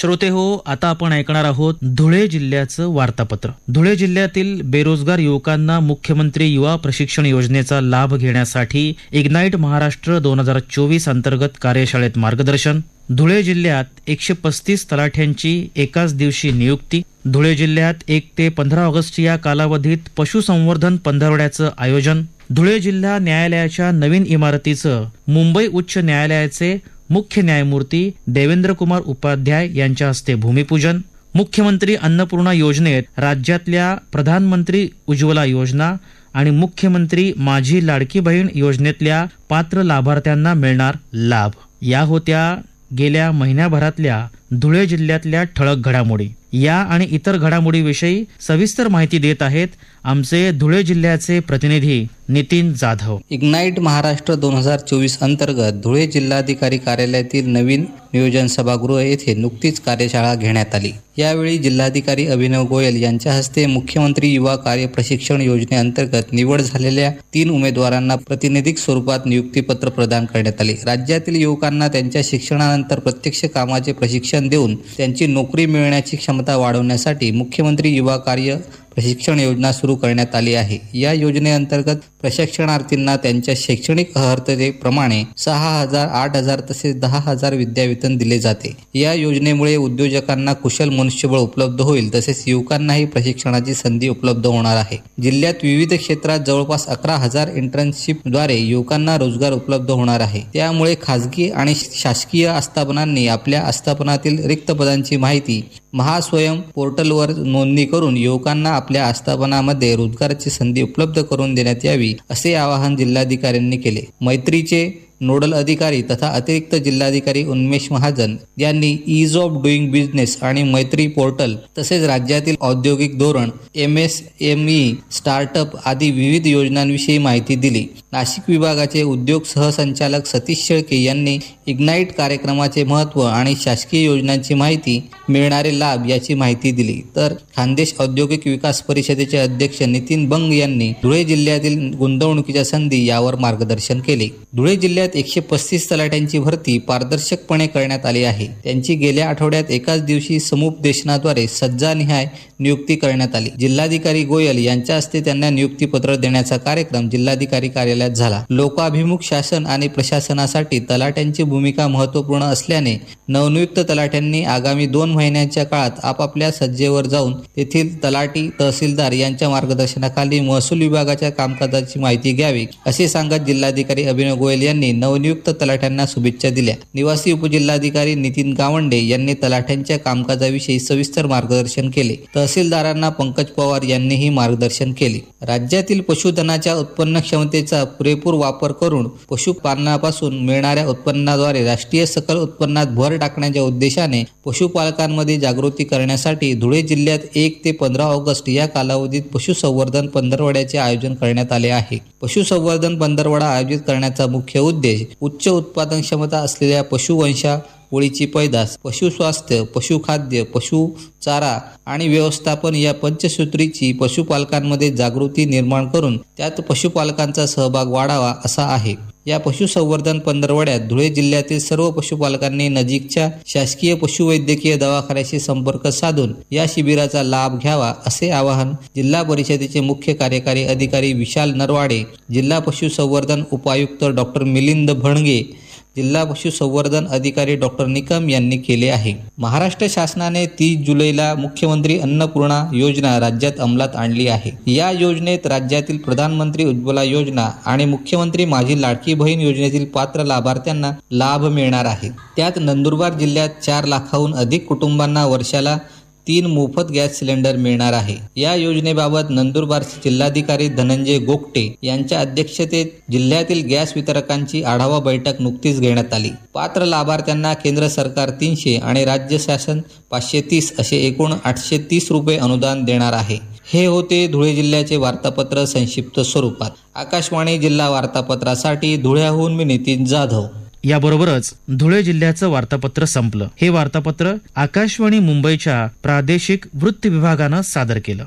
श्रोते हो आता आपण ऐकणार आहोत धुळे जिल्ह्याचं वार्तापत्र. धुळे जिल्ह्यातील बेरोजगार युवकांना मुख्यमंत्री युवा प्रशिक्षण योजनेचा लाभ घेण्यासाठी इग्नाईट महाराष्ट्र दोन हजार चोवीस अंतर्गत कार्यशाळेत मार्गदर्शन. धुळे जिल्ह्यात एकशे पस्तीस तलाठ्यांची एकाच दिवशी नियुक्ती. धुळे जिल्ह्यात एक ते पंधरा ऑगस्ट या कालावधीत पशुसंवर्धन पंधरवड्याचं आयोजन. धुळे जिल्हा न्यायालयाच्या नवीन इमारतीचं मुंबई उच्च न्यायालयाचे मुख्य न्यायमूर्ती देवेंद्र कुमार उपाध्याय यांच्या हस्ते भूमिपूजन मुख्यमंत्री अन्नपूर्णा योजनेत राज्यातल्या प्रधानमंत्री उज्ज्वला योजना आणि मुख्यमंत्री माझी लाडकी बहीण योजनेतल्या पात्र लाभार्थ्यांना मिळणार लाभ. या होत्या गेल्या महिन्याभरातल्या धुळे जिल्ह्यातल्या ठळक घडामोडी. या आणि इतर घडामोडीविषयी सविस्तर माहिती देत आहेत आमचे धुळे जिल्ह्याचे प्रतिनिधी नितीन जाधव. इग्नाईट महाराष्ट्र दोन हजार चोवीस अंतर्गत धुळे जिल्हाधिकारी कार्यालयातील नवीन नियोजन सभागृह येथे नुकतीच कार्यशाळा घेण्यात आली. यावेळी जिल्हाधिकारी अभिनव गोयल यांच्या हस्ते मुख्यमंत्री युवा कार्य प्रशिक्षण योजनेअंतर्गत निवड झालेल्या तीन उमेदवारांना प्रतिनिधिक स्वरूपात नियुक्तीपत्र प्रदान करण्यात आले. राज्यातील युवकांना त्यांच्या शिक्षणानंतर प्रत्यक्ष कामाचे प्रशिक्षण देऊन त्यांची नोकरी मिळण्याची क्षमता वाढवण्यासाठी मुख्यमंत्री युवा कार्य प्रशिक्षण योजना सुरू करण्यात आली आहे. या योजनेअंतर्गत प्रशिक्षणार्थींना त्यांच्या शैक्षणिक अर्हतेप्रमाणे सहा हजार आठ हजार तसेच दहा हजार विद्यावेतन दिले जाते. या योजनेमुळे उद्योजकांना कुशल मनुष्यबळ उपलब्ध होईल तसेच युवकांनाही प्रशिक्षणाची संधी उपलब्ध होणार आहे. जिल्ह्यात विविध क्षेत्रात जवळपास अकरा हजार इंटर्नशिपद्वारे युवकांना रोजगार उपलब्ध होणार आहे. त्यामुळे खाजगी आणि शासकीय आस्थापनांनी आपल्या आस्थापनातील रिक्त पदांची माहिती महास्वयं पोर्टलवर नोंदणी करून युवकांना आपल्या आस्थापनामध्ये रोजगाराची संधी उपलब्ध करून देण्यात यावी असे आवाहन जिल्हाधिकाऱ्यांनी केले. मैत्रीचे नोडल अधिकारी तथा अतिरिक्त जिल्हाधिकारी उन्मेष महाजन यांनी ईज ऑफ डुईंग बिझनेस आणि मैत्री पोर्टल तसेच राज्यातील औद्योगिक धोरण M S M E startup आदी विविध योजनांविषयी माहिती दिली. नाशिक विभागाचे उद्योग सहसंचालक सतीश शेळके यांनी इग्नाईट कार्यक्रमाचे महत्त्व आणि शासकीय योजनांची माहिती मिळणारे लाभ याची माहिती दिली. तर खानदेश औद्योगिक विकास परिषदेचे अध्यक्ष नितीन बंग यांनी धुळे जिल्ह्यातील गुंतवणुकीच्या संधी यावर मार्गदर्शन केले. धुळे जिल्ह्यात एकशे पस्तीस तलाट्यांची भरती पारदर्शकपणे करण्यात आली आहे. त्यांची गेल्या आठवड्यात एकाच दिवशी समुपदेशनाद्वारे सज्जानिहाय नियुक्ती करण्यात आली. जिल्हाधिकारी गोयल यांच्या हस्ते त्यांना नियुक्तीपत्र देण्याचा कार्यक्रम जिल्हाधिकारी कार्यालयात झाला. लोकाभिमुख शासन आणि प्रशासनासाठी तलाट्यांची भूमिका महत्त्वपूर्ण असल्याने नवनियुक्त तलाट्यांनी आगामी दोन महिन्यांच्या काळात आपापल्या सज्जेवर जाऊन तेथील तलाटी तहसीलदार यांच्या मार्गदर्शनाखाली महसूल विभागाच्या कामकाजाची माहिती घ्यावी असे सांगत जिल्हाधिकारी अभिनव गोयल यांनी नवनियुक्त तलाठ्यांना शुभेच्छा दिल्या. निवासी उपजिल्हाधिकारी नितीन गावंडे यांनी तलाठ्यांच्या कामकाजाविषयी सविस्तर मार्गदर्शन केले. तहसीलदारांना पंकज पवार यांनीही मार्गदर्शन केले. राज्यातील पशुधनाच्या उत्पन्न क्षमतेचा पुरेपूर वापर करून पशुपालनापासून मिळणाऱ्या उत्पन्नाद्वारे राष्ट्रीय सकल उत्पन्नात भर टाकण्याच्या उद्देशाने पशुपालकांमध्ये जागृती करण्यासाठी धुळे जिल्ह्यात एक ते पंधरा ऑगस्ट या कालावधीत पशुसंवर्धन पंधरवड्याचे आयोजन करण्यात आले आहे. पशुसंवर्धन पंधरवडा आयोजित करण्याचा मुख्य उद्देश उद्देश उच्च उत्पादन क्षमता असलेल्या पशुवंशा पोळीची पैदास पशुस्वास्थ्य पशुखाद्य पशुचारा आणि व्यवस्थापन या पंचसूत्रीची पशुपालकांमध्ये जागृती निर्माण करून त्यात पशुपालकांचा सहभाग वाढावा असा आहे. या पशुसंवर्धन पंधरवड्यात धुळे जिल्ह्यातील सर्व पशुपालकांनी नजीकच्या शासकीय पशुवैद्यकीय दवाखान्याशी संपर्क साधून या शिबिराचा लाभ घ्यावा असे आवाहन जिल्हा परिषदेचे मुख्य कार्यकारी अधिकारी विशाल नरवाडे जिल्हा पशुसंवर्धन उपायुक्त डॉक्टर मिलिंद भणगे जिल्हा पशुसंवर्धन अधिकारी डॉक्टर निकम यांनी केले आहे. महाराष्ट्र शासनाने तीस जुलैला मुख्यमंत्री अन्नपूर्णा योजना राज्यात अंमलात आणली आहे. या योजनेत राज्यातील प्रधानमंत्री उज्ज्वला योजना आणि मुख्यमंत्री माझी लाडकी बहीण योजनेतील पात्र लाभार्थ्यांना लाभ मिळणार आहे. त्यात नंदुरबार जिल्ह्यात चार लाखाहून अधिक कुटुंबांना वर्षाला तीन मोफत गॅस सिलेंडर मिळणार आहे. या योजनेबाबत नंदुरबारचे जिल्हाधिकारी धनंजय गोगटे यांच्या अध्यक्षतेत जिल्ह्यातील गॅस वितरकांची आढावा बैठक नुकतीच घेण्यात आली. पात्र लाभार्थ्यांना केंद्र सरकार तीनशे आणि राज्य शासन पाचशे तीस असे एकूण आठशे तीस रुपये अनुदान देणार आहे. हे होते धुळे जिल्ह्याचे वार्तापत्र संक्षिप्त स्वरूपात. आकाशवाणी जिल्हा वार्तापत्रासाठी धुळ्याहून मी नितीन जाधव. याबरोबरच धुळे जिल्ह्याचं वार्तापत्र संपलं. हे वार्तापत्र आकाशवाणी मुंबईच्या प्रादेशिक वृत्त विभागानं सादर केलं.